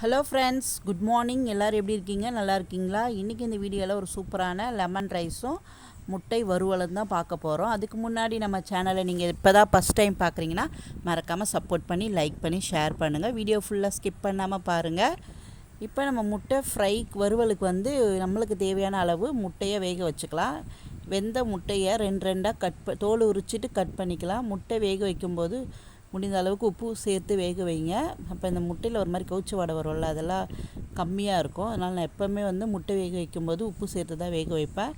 Hello friends good morning எல்லோரும் எப்படி இருக்கீங்க? நல்லா இருக்கீங்களா? இன்றைக்கி இந்த வீடியோவில் ஒரு சூப்பரான லெமன் ரைஸும் முட்டை வறுவலும் தான் பார்க்க போகிறோம் அதுக்கு முன்னாடி நம்ம சேனலை நீங்கள் இப்போ தான் ஃபஸ்ட் டைம் பார்க்குறீங்கன்னா மறக்காமல் சப்போர்ட் பண்ணி லைக் பண்ணி ஷேர் பண்ணுங்கள் வீடியோ ஃபுல்லாக ஸ்கிப் பண்ணாமல் பாருங்கள் இப்போ நம்ம முட்டை ஃப்ரை வறுவலுக்கு வந்து நம்மளுக்கு தேவையான அளவு முட்டையை வேக வச்சுக்கலாம். வெந்த முட்டையை ரெண்டு ரெண்டாக கட் ப தோல் உரிச்சிட்டு கட் பண்ணிக்கலாம். முட்டை வேக வைக்கும்போது முடிந்த அளவுக்கு உப்பு சேர்த்து வேக வைங்க. அப்போ இந்த முட்டையில் ஒரு மாதிரி கவுச்சி வாடை வரும்ல அதெல்லாம் கம்மியாக இருக்கும். அதனால் நான் எப்போவுமே வந்து முட்டை வேக வைக்கும்போது உப்பு சேர்த்து தான் வேக வைப்பேன்.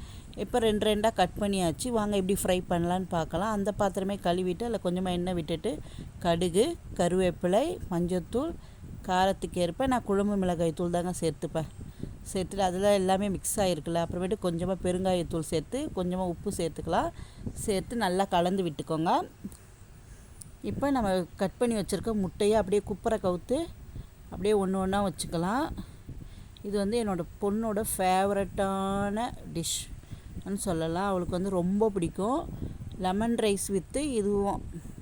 இப்போ ரெண்டு ரெண்டாக கட் பண்ணியாச்சு. வாங்க எப்படி ஃப்ரை பண்ணலான்னு பார்க்கலாம். அந்த பாத்திரமே கழுவிட்டு அதில் கொஞ்சமாக எண்ணெய் விட்டுட்டு கடுகு கருவேப்பிலை மஞ்சத்தூள் காரத்துக்கு ஏற்ப நான் குழம்பு மிளகாய் தூள் தாங்க சேர்த்துப்பேன். சேர்த்துட்டு அதில் எல்லாமே மிக்ஸ் ஆகிருக்குல்ல அப்புறமேட்டு கொஞ்சமாக பெருங்காயத்தூள் சேர்த்து கொஞ்சமாக உப்பு சேர்த்துக்கலாம். சேர்த்து நல்லா கலந்து விட்டுக்கோங்க. இப்போ நம்ம கட் பண்ணி வச்சுருக்க முட்டையை அப்படியே குப்பரை கவுத்து அப்படியே ஒன்று ஒன்றா வச்சுக்கலாம். இது வந்து என்னோடய பொண்ணோட ஃபேவரட்டான டிஷ்னு சொல்லலாம். அவளுக்கு வந்து ரொம்ப பிடிக்கும். லெமன் ரைஸ் வித்து இதுவும்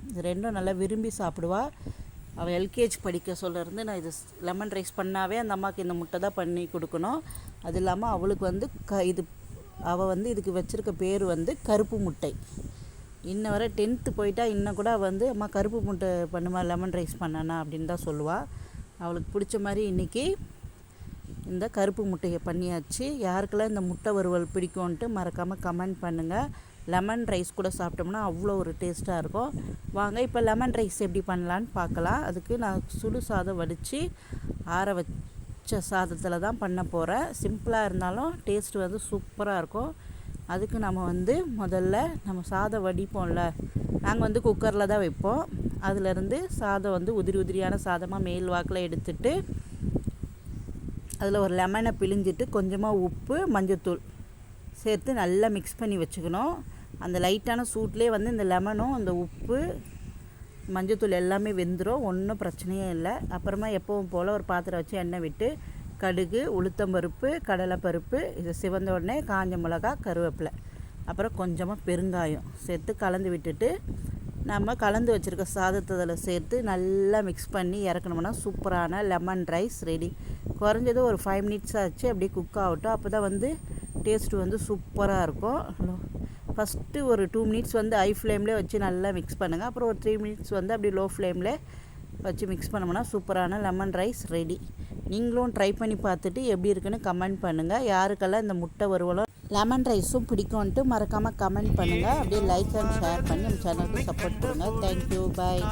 இது ரெண்டும் நல்லா விரும்பி சாப்பிடுவாள் அவள் எல்கேஜி படிக்க சொல்லிருந்து நான் இது லெமன் ரைஸ் பண்ணாவே அந்த அம்மாவுக்கு இந்த முட்டை தான் பண்ணி கொடுக்கணும். அது இல்லாமல் அவளுக்கு வந்து க இது அவள் வந்து இதுக்கு வச்சுருக்க பேர் வந்து கருப்பு முட்டை. இன்ன வரை டென்த்து போயிட்டா இன்னும் கூட வந்து அம்மா கருப்பு முட்டை பண்ணுமா? லெமன் ரைஸ் பண்ணனா? அப்படின்னு தான் சொல்லுவாள் அவளுக்கு பிடிச்ச மாதிரி இன்றைக்கி இந்த கருப்பு முட்டையை பண்ணியாச்சு. யாருக்கெல்லாம் இந்த முட்டை வறுவல் பிடிக்கும்ன்ட்டு மறக்காமல் கமெண்ட் பண்ணுங்கள் லெமன் ரைஸ் கூட சாப்பிட்டோம்னா அவ்வளோ ஒரு டேஸ்ட்டாக இருக்கும். வாங்க இப்போ லெமன் ரைஸ் எப்படி பண்ணலான்னு பார்க்கலாம். அதுக்கு நான் சுடு சாதம் வடித்து ஆற வச்ச சாதத்தில் தான் பண்ண போகிறேன் சிம்பிளாக இருந்தாலும் டேஸ்ட் வந்து சூப்பராக இருக்கும். அதுக்கு நம்ம வந்து முதல்ல நம்ம சாதம் வடிப்போம்ல. நாங்கள் வந்து குக்கரில் தான் வைப்போம். அதிலேருந்து சாதம் வந்து உதிரி உதிரியான சாதமாக மேல் வாக்கில் எடுத்துட்டு அதில் ஒரு லெமனை பிழிஞ்சிட்டு கொஞ்சமாக உப்பு மஞ்சத்தூள் சேர்த்து நல்லா மிக்ஸ் பண்ணி வச்சுக்கணும். அந்த லைட்டான சூட்லேயே வந்து இந்த லெமனும் அந்த உப்பு மஞ்சத்தூள் எல்லாமே வெந்துடும் ஒன்றும் பிரச்சனையே இல்லை. அப்புறமா எப்பவும் போல் ஒரு பாத்திரம் வச்சு எண்ணெய் விட்டு கடுகு உளுத்தம்பருப்பு கடலைப்பருப்பு இது சிவந்த உடனே காஞ்ச மிளகா கருவேப்பிலை. அப்புறம் கொஞ்சமாக பெருங்காயம் சேர்த்து கலந்து விட்டுட்டு நம்ம கலந்து வச்சுருக்க சாதத்தை அதில் சேர்த்து நல்லா மிக்ஸ் பண்ணி இறக்கணும்னா சூப்பரான லெமன் ரைஸ் ரெடி குறைஞ்சது ஒரு ஃபைவ் மினிட்ஸ் ஆச்சு அப்படியே குக் ஆகட்டும். அப்போ தான் வந்து டேஸ்ட்டு வந்து சூப்பராக இருக்கும். ஃபஸ்ட்டு ஒரு டூ மினிட்ஸ் வந்து ஹை ஃப்ளேம்லேயே வச்சு நல்லா மிக்ஸ் பண்ணுங்கள் அப்புறம் ஒரு த்ரீ மினிட்ஸ் வந்து அப்படி லோ ஃப்ளேமில் வச்சு மிக்ஸ் பண்ணோம்னா சூப்பரான லெமன் ரைஸ் ரெடி நீங்களும் ட்ரை பண்ணி பார்த்துட்டு எப்படி இருக்குன்னு கமெண்ட் பண்ணுங்கள் யாருக்கெல்லாம் இந்த முட்டை வருவலோ லெமன் ரைஸும் பிடிக்கும்ன்ட்டு மறக்காமல் கமெண்ட் பண்ணுங்கள் அப்படியே லைக் அண்ட் ஷேர் பண்ணி நம்ம சேனலுக்கு சப்போர்ட் பண்ணுங்கள் தேங்க்யூ பாய்